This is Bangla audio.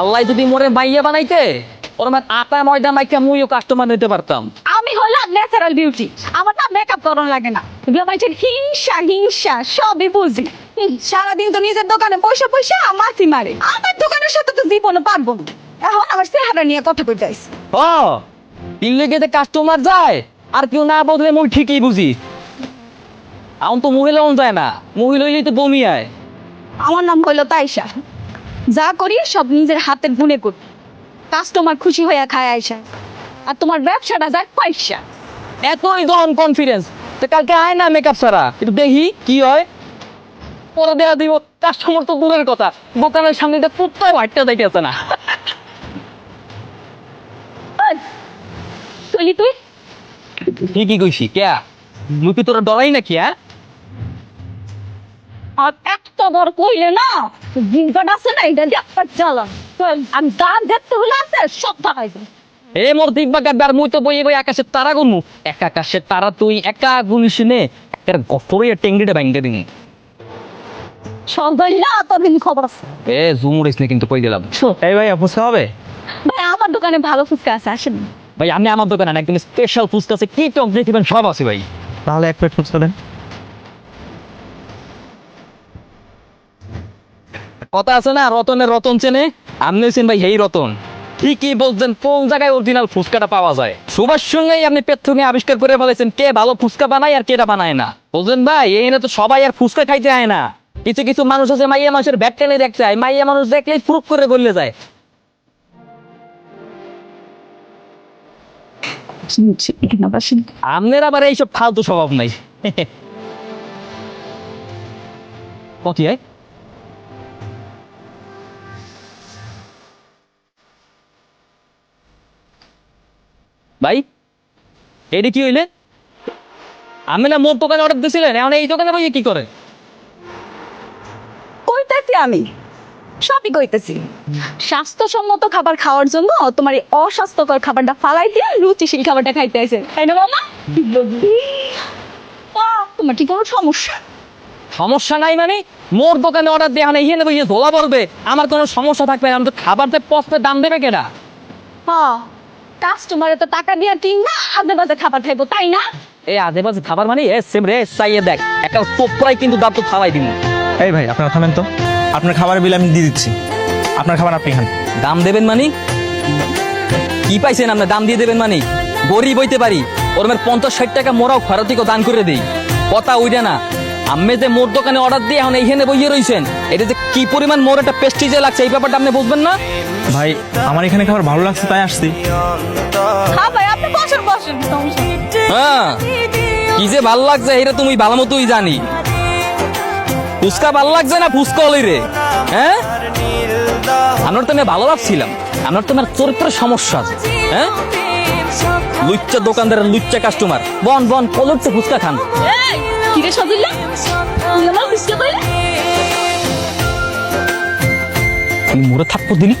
আল্লাহ যদি মোরে মাইয়া বানাইতে ওর আমার আটা ময়দা মাইকা মুইও কাস্টমার নিতে পারতাম। আমি হলাম ন্যাচারাল বিউটি আমার না মেকআপ করানো লাগে না। আমার হিংসা হিংসা সবই বুঝি। সারাদিন তো নিজের দোকানে পয়সা পয়সা মাছি মারে। আমার দোকানের সাথে তো জীবনে পারব না। এখন আমার চেহারা নিয়ে কথা কইতে আইছি ও দিল্লি গেতে কাস্টমার যায় আর কেউ না বদলে মুই ঠিকই বুঝি। এখন তো মহিলা যায় না মহিলা হইলেই তো বমি আয়। আমার নাম হইল তাইশা। যা করি সব নিজের হাতের গুনে করি কাস্টমার খুশি হইয়া খায় আইসা আর তোমার ব্যবসাটা যায় পয়সা। এতই দন কনফিডেন্স তো কালকে আয় না মেকআপ ছাড়া। একটু দেখি কি হয়। পরে দেয়া দিব। কাস্টমার তো দূরের কথা। দোকানের সামনে দিয়ে কুত্তায় হাঁটতে যাইতেছে না। তুই তুই। ঠিকই কইছি। কে মুই কি তোরা ডরাই নাকি হ্যাঁ? আর এত বড় কইলে না জিনকাট আছে না এটা দেখা চালান আমি দাম দেখতে হলে আছে সব টাকাই এ মোর দেখবা গাবে মুই তো বইয়ে বই আকাশের তারা গুনু এক আকাশের তারা তুই একা গুনিস নে একটা গফরে টেঙ্গিটা ব্যাংকে দিন সবাই না ততদিন খবর আছে। এ জুম উড়িস কিন্তু কই দিলাম। এই ভাই ফুচকা হবে? ভাই আমার দোকানে ভালো ফুচকা আছে আসেন। ভাই আমি আমার দোকানে না একদম স্পেশাল ফুচকা আছে কি টক দেখিবেন সব আছে ভাই। তাহলে এক প্লেট ফুচকা দেন। কথা আছে না, রতনের রতন চেনে? আপনি হচ্ছেন ভাই এই রতন। ঠিকই বলছেন, কোন জায়গায় অরিজিনাল ফুচকাটা পাওয়া যায়? সবার সঙ্গেই আপনি পেথুকে আবিষ্কার করে ফেলেছেন, কে ভালো ফুচকা বানায় আর কেটা বানায় না। বলছেন ভাই, এই না তো সবাই আর ফুচকা খাইতে আয় না। কিছু কিছু মানুষ আছে, মাইয়া মানুষের ব্যাট টেনে দেখতে হয় মাইয়া মানুষ দেখলেই ফুরুক করে বললে যায়। আপনার আবার এইসব ফালতু স্বভাব নাই। কত ভাই এটি কি হইলে? আমি না মোর দোকানে অর্ডার দিয়েছিলেন এখন এই দোকানে বইয়ে কি করে? কইতেছি আমি সবই কইতেছি। স্বাস্থ্যসম্মত খাবার খাওয়ার জন্য তোমার এই অস্বাস্থ্যকর খাবারটা ফালাই দিয়ে রুচিশীল খাবারটা খাইতে আছে তাই না মামা? তোমার কি কোনো সমস্যা? সমস্যা নাই মানে মোর দোকানে অর্ডার দিয়ে এখন এইখানে ইয়ে ধোলা পড়বে। আমার কোনো সমস্যা থাকবে না আমি তো খাবার তো পস্তে দাম দেবে কেনা হ্যাঁ কাস্টমারে তো টাকা দিয়ে ঠিক না আদে বাদে খাবার খাইবো তাই না? এই আজে বাজে খাবার মানে? এ সেম রে চাইয়ে দেখ একটা তোপরাই কিন্তু দাম তো খাওয়াই দিন এই ভাই আপনারা থামেন তো। আপনার খাবারের বিল আমি দিয়ে দিচ্ছি। আপনার খাবার আপনি খান। দাম দেবেন মানে? কি পাইছেন আপনার দাম দিয়ে দেবেন মানে? গরিব হইতে পারি। ওর মেয়ের পঞ্চাশ ষাট টাকা মোরাও খরতিকে দান করে দেই। কথা উইডা না। আমি যে মোর দোকানে অর্ডার দিয়ে এখন এইখানে বইয়ে রইছেন এটা যে কি পরিমাণ মোর একটা পেস্টিজে লাগছে এই ব্যাপারটা আপনি বুঝবেন না? ভাই আমার এখানে খাবার ভালো লাগছে তাই আসছি। হ্যাঁ ভাই আপনি বসেন বসেন হ্যাঁ কি যে ভালো লাগছে এটা তুমি ভালো মতোই জানি। ফুচকা ভালো লাগছে না ফুচকা হলি রে? হ্যাঁ? আমার তো আমি ভালো ভাবছিলাম আমার তো আমার চরিত্রের সমস্যা আছে হ্যাঁ? লুচ্চা দোকানদারের লুচ্চা কাস্টমার বন বন কলরছে ফুচকা খান। এই, কি তুই আমার বুঝতে পারলি তুই মোরে থাপ্পড় দিলি?